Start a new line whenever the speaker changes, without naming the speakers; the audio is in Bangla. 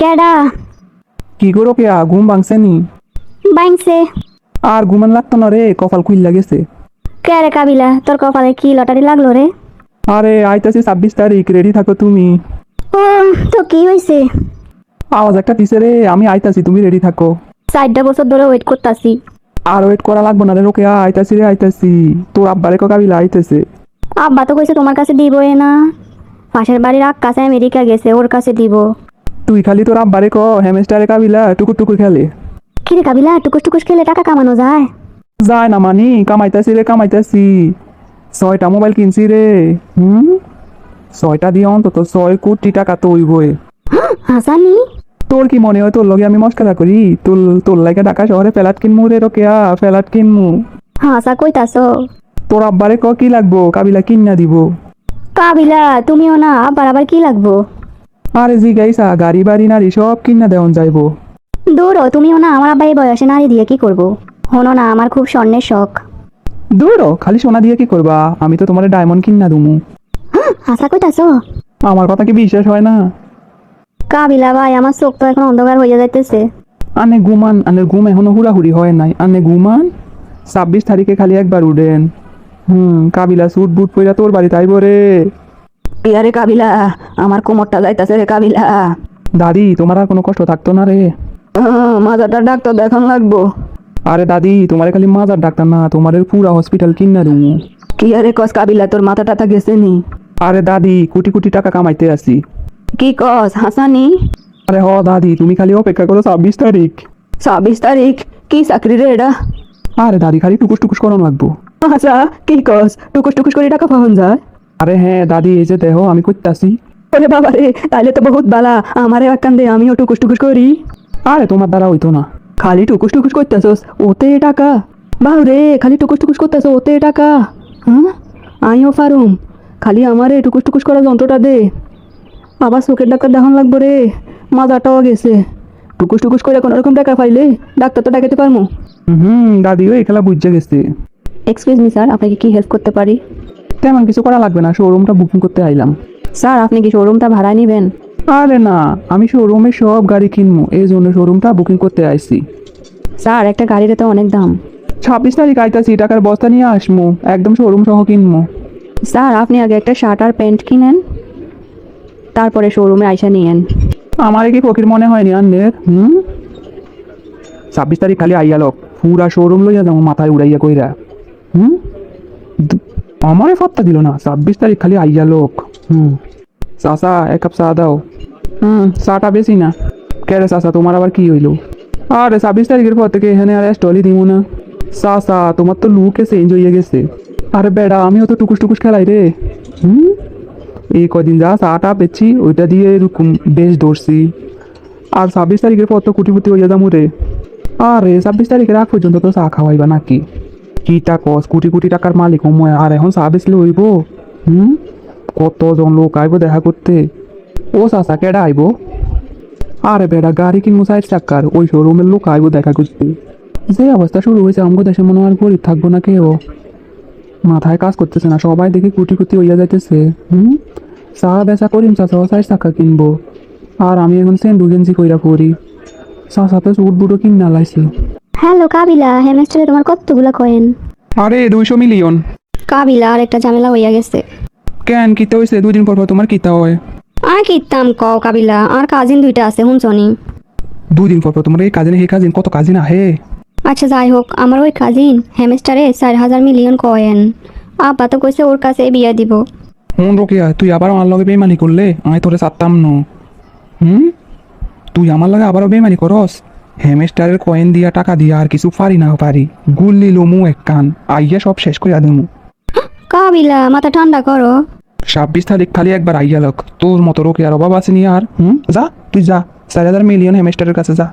কেডা?
কি করো কে ঘুম ভাঙছে নি?
বাইংছে
আর ঘুমান লাগতো না রে কপাল খুইল্লা গেছে।
কে রে কাবিলা তোর কপালে কি লটারি লাগল রে?
আরে আইতাছি ছাব্বিশ তারিখ রেডি থাকো তুমি।
ও তো কি হয়েছে
আওয়াজ একটা দিছে রে আমি আইতাছি তুমি রেডি থাকো।
চারটা বছর ধরে ওয়েট করতাছি।
আর ওয়েট করা লাগবো না রে রোকে আইতাছি রে আইতাছি। তোর আব্বারে কাবিলা আইতেছে।
আব্বা তো কইছে তোমার কাছে দিব না। পাশের বাড়ির আক্কাছে আমেরিকা গেছে ওর কাছে দিব।
তুই খালি তোর আব্বারে ক হ্যামেস্টারে কাবিলা টুকুর টুকুর খেলে।
কিরে কাবিলা টুকুস টুকুস খেলে টাকা কামানো যায়?
যায় না মানি কামাইতাছি রে কামাইতাছি ছয়টা মোবাইল কিনছি রে হুম? ছয়টা দিয়ে অন্তত ছয় কোটি টাকা তো হইবই
হাসানি
তোর কি মনে হয় তোর লগে আমি মস্কারা করি? তোর তোর লাগে ঢাকা শহরে ফেলাট কিনমু রে রোকেয়া ফেলাট কিনমু।
হাসা কইতাছ।
তোর আব্বারে ক কি লাগবো? কাবিলা কিন্না দিব।
কাবিলা তুমিও না আবার আবার কি লাগবো?
আরে জি গাইসা গাড়ি বাড়ি নারী সব কিন্না দেওয়ান যাইবো।
দূর তুমিও না আমার আব্বা এই বয়সে নারী দিয়ে কি করব? হনো না আমার খুব স্বর্ণের শখ।
দূর খালি সোনা দিয়ে কি করবা? আমি তো তোমার ডায়মন্ড কিন্না দুমু।
আশা কইতাছ
আমার কথা কি বিশ্বাস হয় না?
কাবিলা ভাই আমার চোখ তো এখন অন্ধকার হয়ে যাইতেছে।
আনে গুমান আনে ঘুম এখনও হুড়াহুড়ি হয় নাই। আনে ঘুমান ছাব্বিশ তারিখে খালি একবার উঠেন। হুম কাবিলা সুট বুট পইরা তোর বাড়িতে আইব রে।
ইয়ারে কাবিলা আমার কোমরটা যাইতাছে রে কাবিলা।
দাদি তোমার আর কোনো কষ্ট থাকতো না রে?
মাথাটা ডাক্তার দেখান লাগবো।
আরে দাদি তোমার খালি মাজার ডাক্তার না তোমার পুরা হসপিটাল কিন্না দুমু
কি আরে কস কাবিলা তোর মাথা টাথা গেছে নি?
আরে দাদি কোটি কোটি টাকা কামাইতে আসি
কি কস হাসানি?
আরে হ দাদি তুমি খালি অপেক্ষা করো ছাব্বিশ তারিখ।
ছাব্বিশ তারিখ? কি চাকরি রে এটা?
আরে দাদি খালি টুকুস টুকুস করানো লাগবো।
আচ্ছা কি কস টুকুস টুকুস করে টাকা পাওয়া যায়?
আরে হ্যাঁ দাদি এই যে দেহ আমি করতেছি।
ওরে বাবা রে তাইলে তো বহুত বালা। আমারে একখান দে আমিও টুকুস টুকুস করি।
আরে তোমার দ্বারা হইতো না।
খালি টুকুস টুকুস করতেছস ওতে টাকা। বাউ রে খালি টুকুস টুকুস করতেছ ওতে টাকা। হ্যাঁ আমিও ফারুম। খালি আমারে টুকুস টুকুস করা যন্ত্রটা দে। আবার চোখের ডাক্তার দেখান লাগবো রে। মাজাটাও গেছে। টুকুস টুকুস করে কোনো রকম টাকা পাইলে ডাক্তার তো ডাকাতে পারমু।
হুম দাদিও এই খেলা বুঝে গেছে।
এক্সকিউজ মি স্যার আপনাকে কি হেল্প করতে পারি?
তেমন কিছু করা লাগবে না শোরুমটা বুকিং করতে আইলাম।
স্যার আপনি কি শোরুমটা ভাড়া নেবেন?
আরে না আমি শোরুমে সব গাড়ি কিনবো এই জন্য শোরুমটা বুকিং করতে আইছি।
স্যার একটা গাড়ির তো অনেক দাম।
ছাব্বিশ তারিখ আইতাছি টাকার বস্তা নিয়ে আসমু একদম শোরুম সহ কিনবো।
স্যার আপনি আগে একটা শার্ট আর প্যান্ট কিনেন তারপরে শোরুমে আইসা নিয়েন
আমার কি ফকির মনে হয়নি আন্নের হুম? ছাব্বিশ তারিখ খালি আইয়া লোক পুরা শোরুম লইয়া যাব মাথায় উড়াইয়া কইরা। হুম? আমারে ফাত্তা দিল না ছাব্বিশ তারিখ খালি আইয়া লোক। হুম। চাচা এক কাপ চা দাও। হুম। চাটা বেশি না। কেরে চাচা তোমার আবার কি হইল? আরে ছাব্বিশ তারিখের পর থেকে এখানে আর স্টলই দিব না। চাচা তোমার তো লুকে চেঞ্জ হয়ে গেছে। আরে বেড়া আমিও তো টুকুস টুকুস খেলাই রে। হুম? এই কদিন যা চাটা পেয়েছি ওইটা দিয়ে এরকম বেশ ধরছি। আর ছাব্বিশ তারিখের পর তো কুটিপুটি হইয়া যাব রে। আরে ছাব্বিশ তারিখের আগ পর্যন্ত তো চা খাওয়াইবা নাকি? কিটা কস? কোটি কোটি টাকার মালিক ময় আর এখন চা বেচলে হইব হুম? কতজন লোক আইব দেখা করতে? ও চাচা, কেডা আইব? আরে বেড়া, গাড়ি কিনবো সাইড চাক্কার ওই শোরুমের লোক আইব দেখা করতে। যে অবস্থা শুরু হয়েছে আমাকে দেশে মনে হয় গরিব থাকব না কেউ। মাথায় কাজ করতেছে না, সবাই দেখি কুটি কুটি হইয়া যাইতেছে। হুম? চা বেচা করিম চাচা সাইড চাক্কা কিনবো? আর আমি এখন সেন্ডু গেঞ্জি কইরা পরি। চাচা তো চুট বুটো কিনা লাইছে।
হ্যালো কাবিলা হেমেস্টারে তোমার কতগুলা কয়েন?
আরে দুইশো মিলিয়ন।
কাবিলা আর একটা ঝামেলা হইয়া গেছে।
কেন কিতা হয়েছে দুদিন পর পর তোমার কিতা হয়?
আর কিতাম ক কাবিলা আর কাজিন দুইটা আছে শুনছনি
দুদিন পর পর তোমার এই কাজিন এই কাজিন কত কাজিন আহে?
আচ্ছা যাই হোক আমার ওই কাজিন হেমেস্টারে চার হাজার মিলিয়ন কয়েন। আব্বা তো কইছে ওর কাছে বিয়া দিব।
হুন রকিয়া তুই আবার আমার লগে বেমানি করলে? আমি তোরে চাত্তাম ন। হুম? তুই আমার লগে আবারও বেমানি করস? হেমেস্টারের কয়েন দিয়া টাকা দিয়া আর কিছু পারি না পারি। গুল্লি লমু এক কান আইয়া সব শেষ করে দিমু।
কাবিলা মাথা ঠান্ডা করো।
ছাব্বিশ তারিখ খালি একবার আইয়া লোক। তোর মতো রোকে আর অভাব আছে নি আর হুম? যা তুই যা চার হাজার মিলিয়ন হেমেস্টারের কাছে যা।